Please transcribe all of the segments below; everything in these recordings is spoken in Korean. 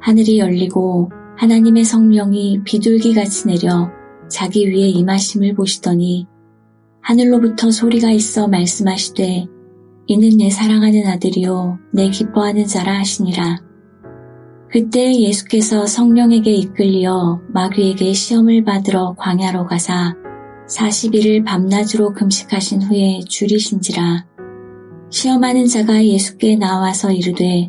하늘이 열리고 하나님의 성령이 비둘기같이 내려 자기 위에 임하심을 보시더니 하늘로부터 소리가 있어 말씀하시되 이는 내 사랑하는 아들이요 내 기뻐하는 자라 하시니라. 그때 예수께서 성령에게 이끌리어 마귀에게 시험을 받으러 광야로 가사 40일을 밤낮으로 금식하신 후에 줄이신지라. 시험하는 자가 예수께 나와서 이르되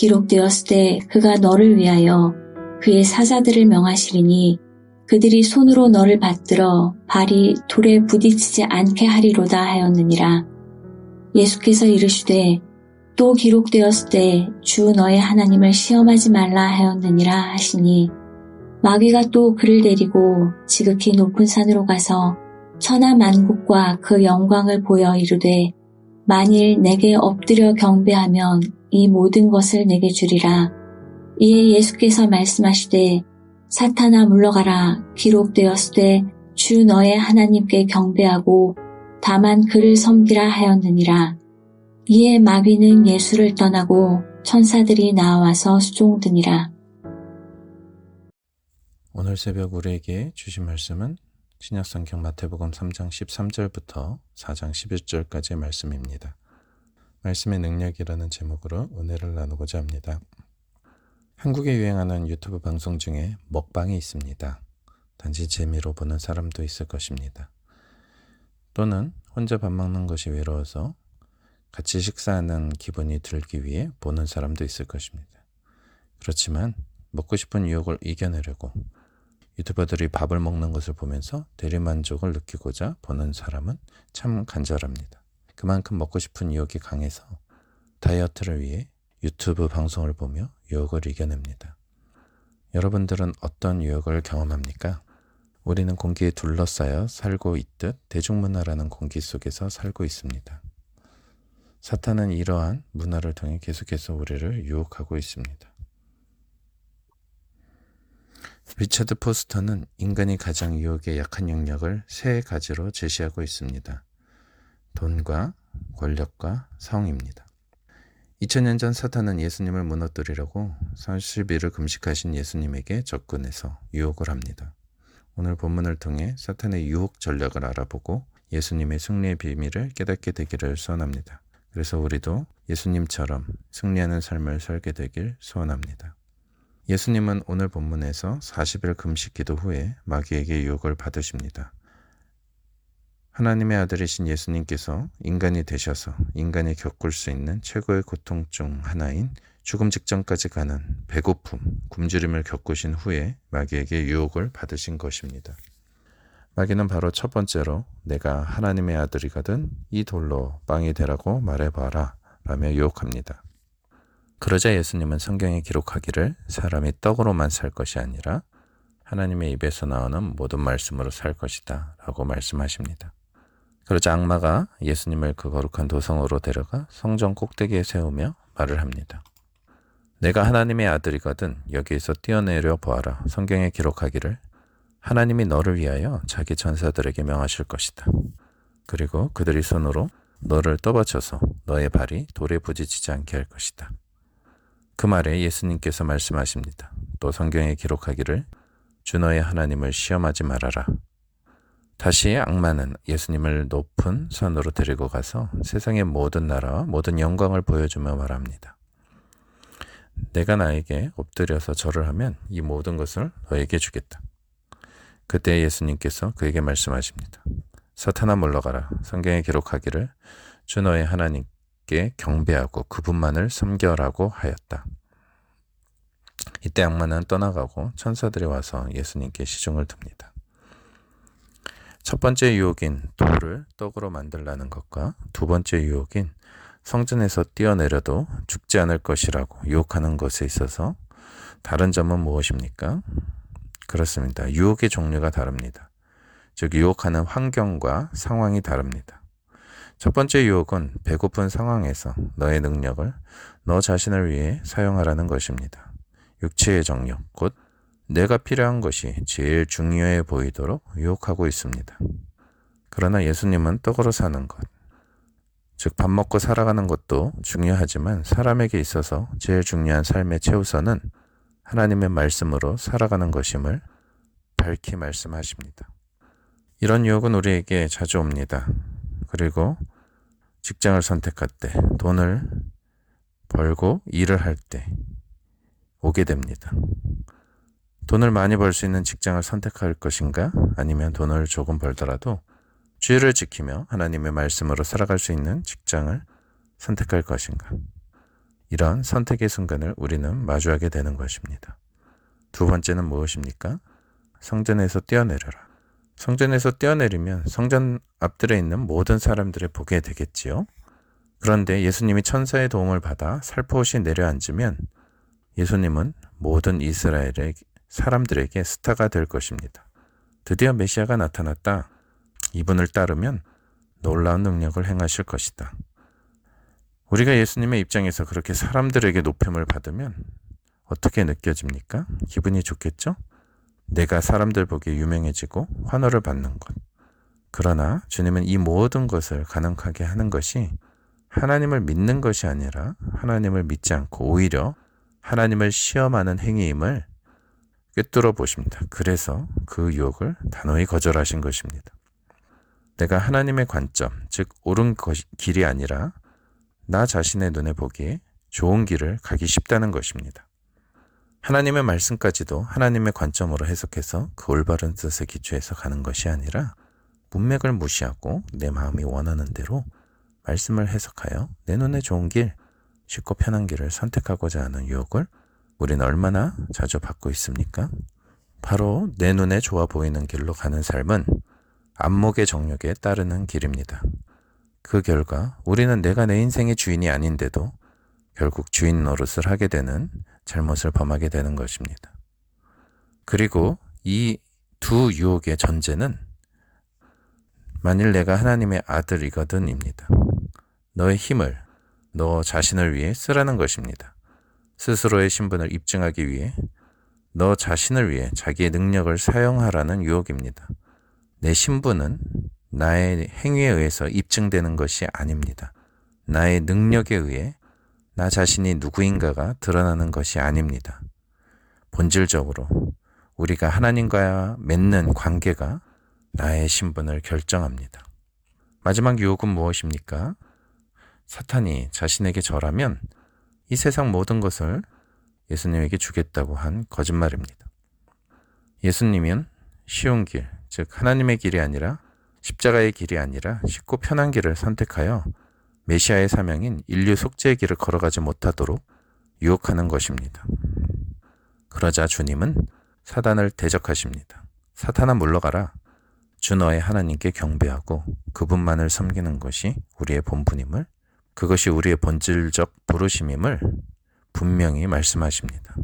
기록되었을 때 그가 너를 위하여 그의 사자들을 명하시리니 그들이 손으로 너를 받들어 발이 돌에 부딪히지 않게 하리로다 하였느니라. 예수께서 이르시되 또 기록되었을 때 주 너의 하나님을 시험하지 말라 하였느니라 하시니 마귀가 또 그를 데리고 지극히 높은 산으로 가서 천하 만국과 그 영광을 보여 이르되 만일 내게 엎드려 경배하면 이 모든 것을 내게 주리라. 이에 예수께서 말씀하시되 사탄아 물러가라 기록되었을 때주 너의 하나님께 경배하고 다만 그를 섬기라 하였느니라. 이에 마귀는 예수를 떠나고 천사들이 나와서 수종드니라. 오늘 새벽 우리에게 주신 말씀은 신약성경 마태복음 3장 13절부터 4장 11절까지의 말씀입니다. 말씀의 능력이라는 제목으로 은혜를 나누고자 합니다. 한국에 유행하는 유튜브 방송 중에 먹방이 있습니다. 단지 재미로 보는 사람도 있을 것입니다. 또는 혼자 밥 먹는 것이 외로워서 같이 식사하는 기분이 들기 위해 보는 사람도 있을 것입니다. 그렇지만 먹고 싶은 유혹을 이겨내려고 유튜버들이 밥을 먹는 것을 보면서 대리만족을 느끼고자 보는 사람은 참 간절합니다. 그만큼 먹고 싶은 유혹이 강해서 다이어트를 위해 유튜브 방송을 보며 유혹을 이겨냅니다. 여러분들은 어떤 유혹을 경험합니까? 우리는 공기에 둘러싸여 살고 있듯 대중문화라는 공기 속에서 살고 있습니다. 사탄은 이러한 문화를 통해 계속해서 우리를 유혹하고 있습니다. 리차드 포스터는 인간이 가장 유혹에 약한 영역을 세 가지로 제시하고 있습니다. 돈과 권력과 성입니다. 2000년 전 사탄은 예수님을 무너뜨리려고 30일을 금식하신 예수님에게 접근해서 유혹을 합니다. 오늘 본문을 통해 사탄의 유혹 전략을 알아보고 예수님의 승리의 비밀을 깨닫게 되기를 소원합니다. 그래서 우리도 예수님처럼 승리하는 삶을 살게 되길 소원합니다. 예수님은 오늘 본문에서 40일 금식 기도 후에 마귀에게 유혹을 받으십니다. 하나님의 아들이신 예수님께서 인간이 되셔서 인간이 겪을 수 있는 최고의 고통 중 하나인 죽음 직전까지 가는 배고픔, 굶주림을 겪으신 후에 마귀에게 유혹을 받으신 것입니다. 마귀는 바로 첫 번째로 내가 하나님의 아들이거든 이 돌로 빵이 되라고 말해봐라 라며 유혹합니다. 그러자 예수님은 성경에 기록하기를 사람이 떡으로만 살 것이 아니라 하나님의 입에서 나오는 모든 말씀으로 살 것이다 라고 말씀하십니다. 그러자 악마가 예수님을 그 거룩한 도성으로 데려가 성전 꼭대기에 세우며 말을 합니다. 내가 하나님의 아들이거든 여기에서 뛰어내려 보아라. 성경에 기록하기를 하나님이 너를 위하여 자기 전사들에게 명하실 것이다. 그리고 그들이 손으로 너를 떠받쳐서 너의 발이 돌에 부딪히지 않게 할 것이다. 그 말에 예수님께서 말씀하십니다. 또 성경에 기록하기를 주 너의 하나님을 시험하지 말아라. 다시 악마는 예수님을 높은 산으로 데리고 가서 세상의 모든 나라와 모든 영광을 보여주며 말합니다. 내가 나에게 엎드려서 절을 하면 이 모든 것을 너에게 주겠다. 그때 예수님께서 그에게 말씀하십니다. 사탄아 물러가라. 성경에 기록하기를 주 너의 하나님께 경배하고 그분만을 섬겨라고 하였다. 이때 악마는 떠나가고 천사들이 와서 예수님께 시중을 듭니다. 첫 번째 유혹인 돌을 떡으로 만들라는 것과 두 번째 유혹인 성전에서 뛰어내려도 죽지 않을 것이라고 유혹하는 것에 있어서 다른 점은 무엇입니까? 그렇습니다. 유혹의 종류가 다릅니다. 즉, 유혹하는 환경과 상황이 다릅니다. 첫 번째 유혹은 배고픈 상황에서 너의 능력을 너 자신을 위해 사용하라는 것입니다. 육체의 정력, 곧 내가 필요한 것이 제일 중요해 보이도록 유혹하고 있습니다. 그러나 예수님은 떡으로 사는 것, 즉, 밥 먹고 살아가는 것도 중요하지만 사람에게 있어서 제일 중요한 삶의 최우선은 하나님의 말씀으로 살아가는 것임을 밝히 말씀하십니다. 이런 유혹은 우리에게 자주 옵니다. 그리고 직장을 선택할 때, 돈을 벌고 일을 할 때 오게 됩니다. 돈을 많이 벌 수 있는 직장을 선택할 것인가? 아니면 돈을 조금 벌더라도 주의를 지키며 하나님의 말씀으로 살아갈 수 있는 직장을 선택할 것인가? 이런 선택의 순간을 우리는 마주하게 되는 것입니다. 두 번째는 무엇입니까? 성전에서 뛰어내려라. 성전에서 뛰어내리면 성전 앞들에 있는 모든 사람들을 보게 되겠지요. 그런데 예수님이 천사의 도움을 받아 살포시 내려앉으면 예수님은 모든 이스라엘의 사람들에게 스타가 될 것입니다. 드디어 메시아가 나타났다. 이분을 따르면 놀라운 능력을 행하실 것이다. 우리가 예수님의 입장에서 그렇게 사람들에게 높임을 받으면 어떻게 느껴집니까? 기분이 좋겠죠? 내가 사람들 보기에 유명해지고 환호를 받는 것. 그러나 주님은 이 모든 것을 가능하게 하는 것이 하나님을 믿는 것이 아니라 하나님을 믿지 않고 오히려 하나님을 시험하는 행위임을 꿰뚫어 보십니다. 그래서 그 유혹을 단호히 거절하신 것입니다. 내가 하나님의 관점, 즉 옳은 길이 아니라 나 자신의 눈에 보기에 좋은 길을 가기 쉽다는 것입니다. 하나님의 말씀까지도 하나님의 관점으로 해석해서 그 올바른 뜻에 기초해서 가는 것이 아니라 문맥을 무시하고 내 마음이 원하는 대로 말씀을 해석하여 내 눈에 좋은 길, 쉽고 편한 길을 선택하고자 하는 유혹을 우리는 얼마나 자주 받고 있습니까? 바로 내 눈에 좋아 보이는 길로 가는 삶은 안목의 정력에 따르는 길입니다. 그 결과 우리는 내가 내 인생의 주인이 아닌데도 결국 주인 노릇을 하게 되는 잘못을 범하게 되는 것입니다. 그리고 이 두 유혹의 전제는 만일 내가 하나님의 아들이거든입니다. 너의 힘을 너 자신을 위해 쓰라는 것입니다. 스스로의 신분을 입증하기 위해 너 자신을 위해 자기의 능력을 사용하라는 유혹입니다. 내 신분은 나의 행위에 의해서 입증되는 것이 아닙니다. 나의 능력에 의해 나 자신이 누구인가가 드러나는 것이 아닙니다. 본질적으로 우리가 하나님과 맺는 관계가 나의 신분을 결정합니다. 마지막 유혹은 무엇입니까? 사탄이 자신에게 절하면 이 세상 모든 것을 예수님에게 주겠다고 한 거짓말입니다. 예수님은 쉬운 길, 즉 하나님의 길이 아니라 십자가의 길이 아니라 쉽고 편한 길을 선택하여 메시아의 사명인 인류 속죄의 길을 걸어가지 못하도록 유혹하는 것입니다. 그러자 주님은 사단을 대적하십니다. 사탄아 물러가라. 주 너의 하나님께 경배하고 그분만을 섬기는 것이 우리의 본분임을 그것이 우리의 본질적 부르심임을 분명히 말씀하십니다.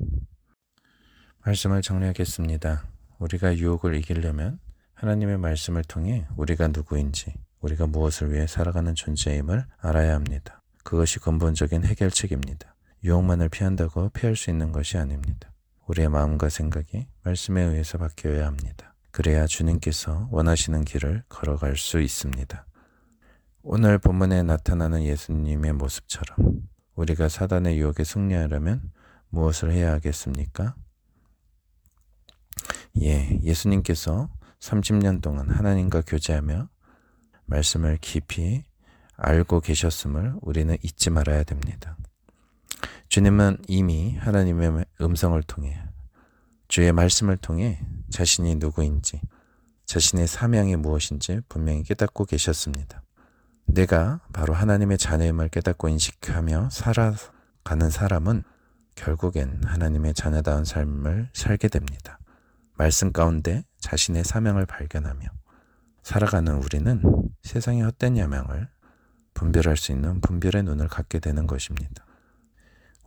말씀을 정리하겠습니다. 우리가 유혹을 이기려면 하나님의 말씀을 통해 우리가 누구인지, 우리가 무엇을 위해 살아가는 존재임을 알아야 합니다. 그것이 근본적인 해결책입니다. 유혹만을 피한다고 피할 수 있는 것이 아닙니다. 우리의 마음과 생각이 말씀에 의해서 바뀌어야 합니다. 그래야 주님께서 원하시는 길을 걸어갈 수 있습니다. 오늘 본문에 나타나는 예수님의 모습처럼 우리가 사단의 유혹에 승리하려면 무엇을 해야 하겠습니까? 예, 예수님께서 30년 동안 하나님과 교제하며 말씀을 깊이 알고 계셨음을 우리는 잊지 말아야 됩니다. 주님은 이미 하나님의 음성을 통해 주의 말씀을 통해 자신이 누구인지 자신의 사명이 무엇인지 분명히 깨닫고 계셨습니다. 내가 바로 하나님의 자녀임을 깨닫고 인식하며 살아가는 사람은 결국엔 하나님의 자녀다운 삶을 살게 됩니다. 말씀 가운데 자신의 사명을 발견하며 살아가는 우리는 세상의 헛된 야망을 분별할 수 있는 분별의 눈을 갖게 되는 것입니다.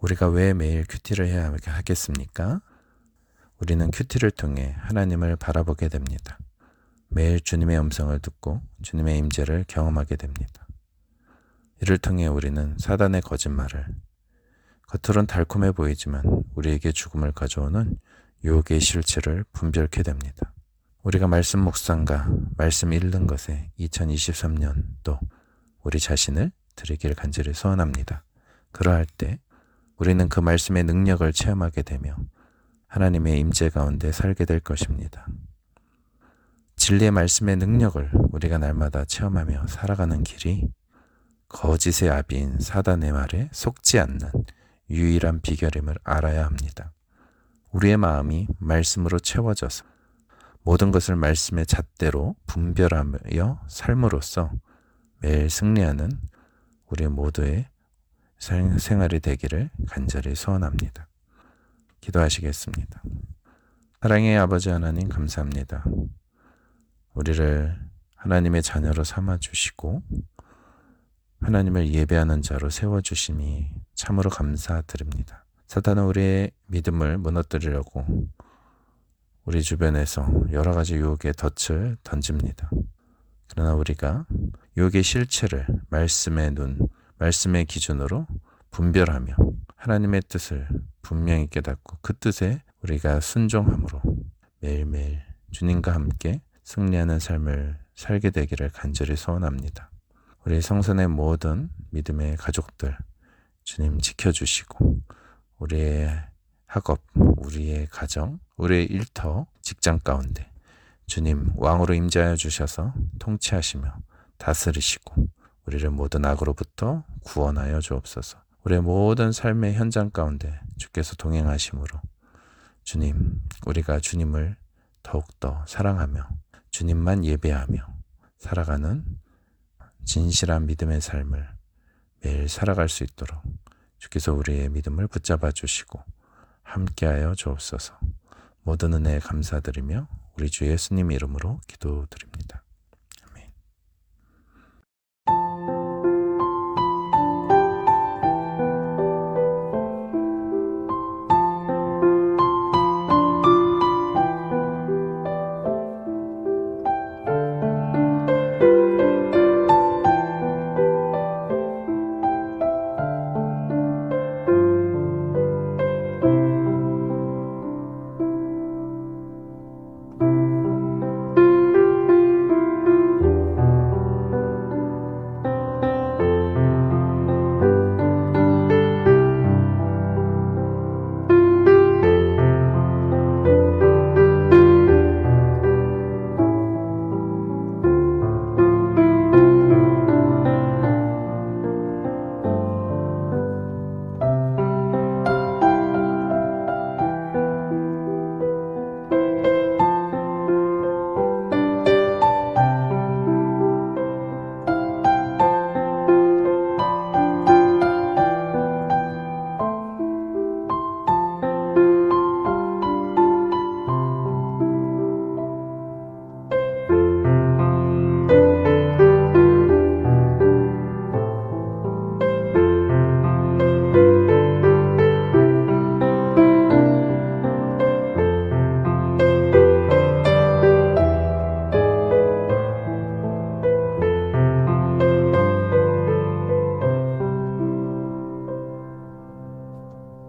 우리가 왜 매일 큐티를 해야 하겠습니까? 우리는 큐티를 통해 하나님을 바라보게 됩니다. 매일 주님의 음성을 듣고 주님의 임재를 경험하게 됩니다. 이를 통해 우리는 사단의 거짓말을 겉으론 달콤해 보이지만 우리에게 죽음을 가져오는 유혹의 실체를 분별케 됩니다. 우리가 말씀 묵상과 말씀 읽는 것에 2023년도 우리 자신을 드리길 간절히 소원합니다. 그러할 때 우리는 그 말씀의 능력을 체험하게 되며 하나님의 임재 가운데 살게 될 것입니다. 진리의 말씀의 능력을 우리가 날마다 체험하며 살아가는 길이 거짓의 아비인 사단의 말에 속지 않는 유일한 비결임을 알아야 합니다. 우리의 마음이 말씀으로 채워져서 모든 것을 말씀의 잣대로 분별하며 삶으로써 매일 승리하는 우리 모두의 생활이 되기를 간절히 소원합니다. 기도하시겠습니다. 사랑의 아버지 하나님 감사합니다. 우리를 하나님의 자녀로 삼아 주시고 하나님을 예배하는 자로 세워 주심이 참으로 감사드립니다. 사탄은 우리의 믿음을 무너뜨리려고 우리 주변에서 여러 가지 유혹의 덫을 던집니다. 그러나 우리가 유혹의 실체를 말씀의 눈, 말씀의 기준으로 분별하며 하나님의 뜻을 분명히 깨닫고 그 뜻에 우리가 순종함으로 매일매일 주님과 함께 승리하는 삶을 살게 되기를 간절히 소원합니다. 우리 성선의 모든 믿음의 가족들 주님 지켜주시고 우리의 학업, 우리의 가정, 우리의 일터, 직장 가운데 주님 왕으로 임재하여 주셔서 통치하시며 다스리시고 우리를 모든 악으로부터 구원하여 주옵소서. 우리의 모든 삶의 현장 가운데 주께서 동행하심으로 주님, 우리가 주님을 더욱더 사랑하며 주님만 예배하며 살아가는 진실한 믿음의 삶을 매일 살아갈 수 있도록 주께서 우리의 믿음을 붙잡아 주시고 함께하여 주옵소서. 모든 은혜에 감사드리며 우리 주 예수님 이름으로 기도드립니다.